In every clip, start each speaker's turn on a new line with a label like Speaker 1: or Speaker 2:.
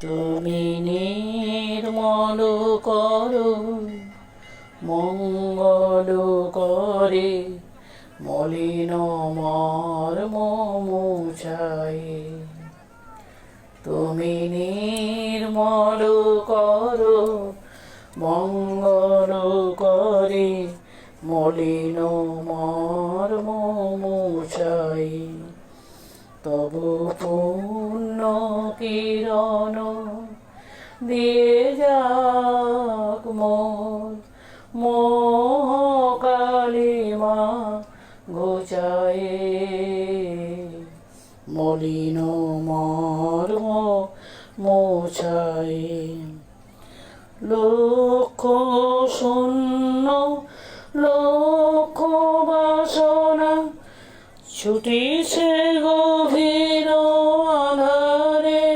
Speaker 1: তুমি নির্মল করো, মঙ্গল করে, মলিন মর্ম মুছাই তুমি নির্মল করো, মঙ্গল করে, মলিন মর্ম মুছাই তবু পূর্ণ কিরণ দিয়ে যাক মোর মোহকালিমা ঘোচায়ে মলিন মর্ম মোছায়ে লক্ষ শূন্য লক্ষ বাসনা ছুটিছে গভীর আধারে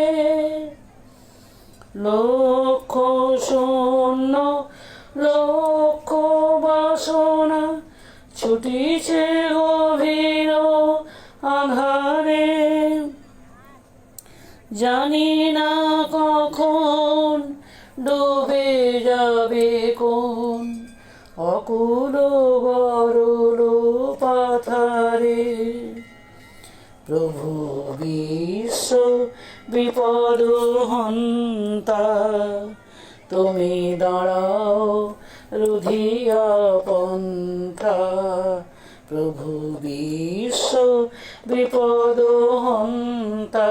Speaker 1: লক্ষ শূন্য, লক্ষ বাসনা। ছুটিছে গভীর আধারে জানি না কখন ডুবে যাবে কোন অকুল পাথারে প্রভু বিশ্ব বিপদ হন্তা, তুমি দাঁড়াও রুধিয়া পন্থা। প্রভু বিশ্ব বিপদ হন্তা,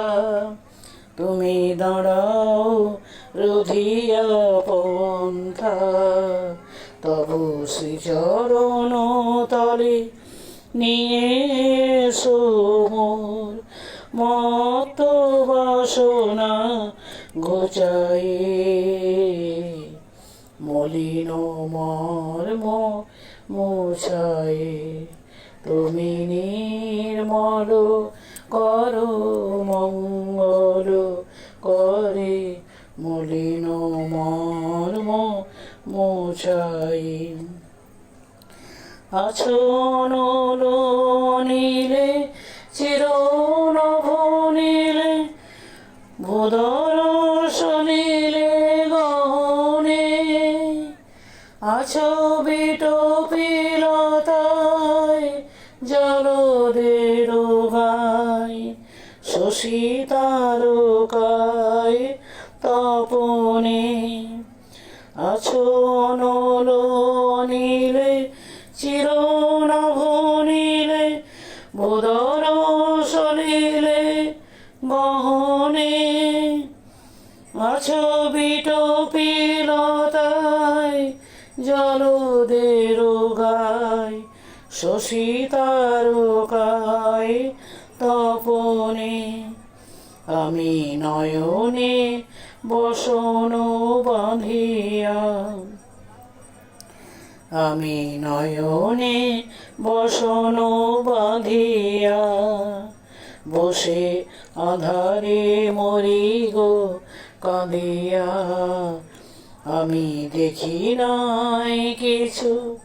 Speaker 1: তুমি দাঁড়াও রুধিয়া পন্থা। তবু শ্রীচরণ তলে নিয়ে এসো মোর মত বাসনা ঘোচায়ে। মলিন মর্ম মোছায়ে। তুমি নির্মল কর, মঙ্গল করে। মলিন মর্ম মোছায়ে। আছো নীলে চির নভনীলে ভূদর শনিলে গনে আছো বিট পিলতায় জলদের গায় শশী তারকায় তপনে। আছো অনল নীলে চিরনভনীলে বোধর সলিলে গহনে আছো বিট পিলতায় জলদের গায় শশী তারকায় তপনে। আমি নয়নে বসন বাঁধিয়া আমি নয়নে বসন বাঁধিয়া বসে আধারে মরি গো কাঁদিয়া। আমি দেখি নাই কিছু,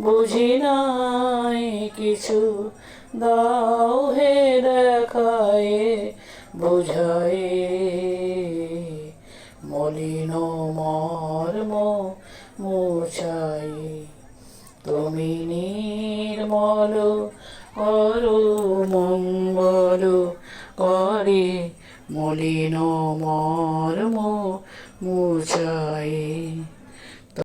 Speaker 1: বুঝি নাই কিছু, দাও হে দেখায়, বুঝায়। মলিন মর্ম মোছাই তুমি নির্মল করো মঙ্গল করে মলিন মর্ম মোছাই।